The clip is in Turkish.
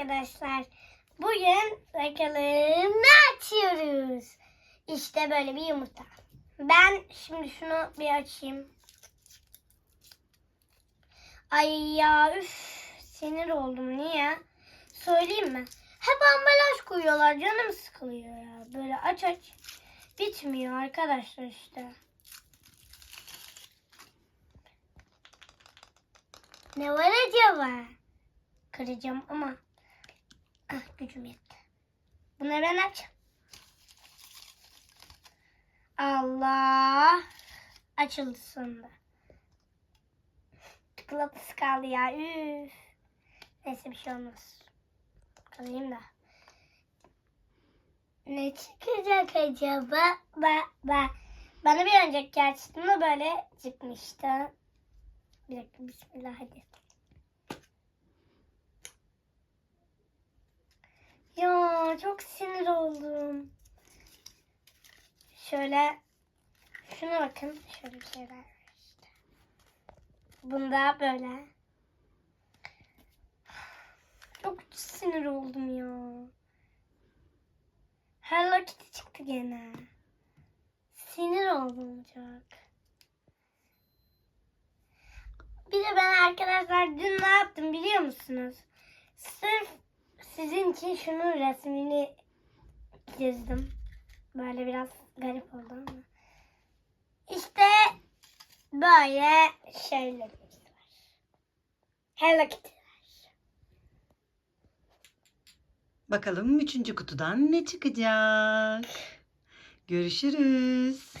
arkadaşlar. Bugün bakalım açıyoruz. İşte böyle bir yumurta. Ben şimdi şunu bir açayım. Ay ya üf sinir oldum niye? Söyleyeyim mi? Hep ambalaj koyuyorlar canım sıkılıyor ya. Böyle aç aç bitmiyor arkadaşlar işte. Ne var acaba? Kıracağım ama gücüm yetti. Bunları ben açacağım. Allah açıldı sonunda. Çikolatası kaldı ya. Üf. Neyse bir şey olmaz. Kalayım da. Ne çıkacak acaba? Ba, ba. Bana bir önceki açtığımda böyle çıkmıştı. Bir dakika bismillah hadi. Çok sinir oldum. Şöyle şuna bakın. Şöyle bir şeyler var işte. Bunda böyle. Çok sinir oldum ya. Hello Kitty çıktı gene. Sinir oldum çok. Bir de ben arkadaşlar dün ne yaptım biliyor musunuz? Sırf sizin için şunun resmini çizdim. Böyle biraz garip oldu ama. İşte böyle şeyler var. Hello Kitty. Bakalım üçüncü kutudan ne çıkacak? Görüşürüz.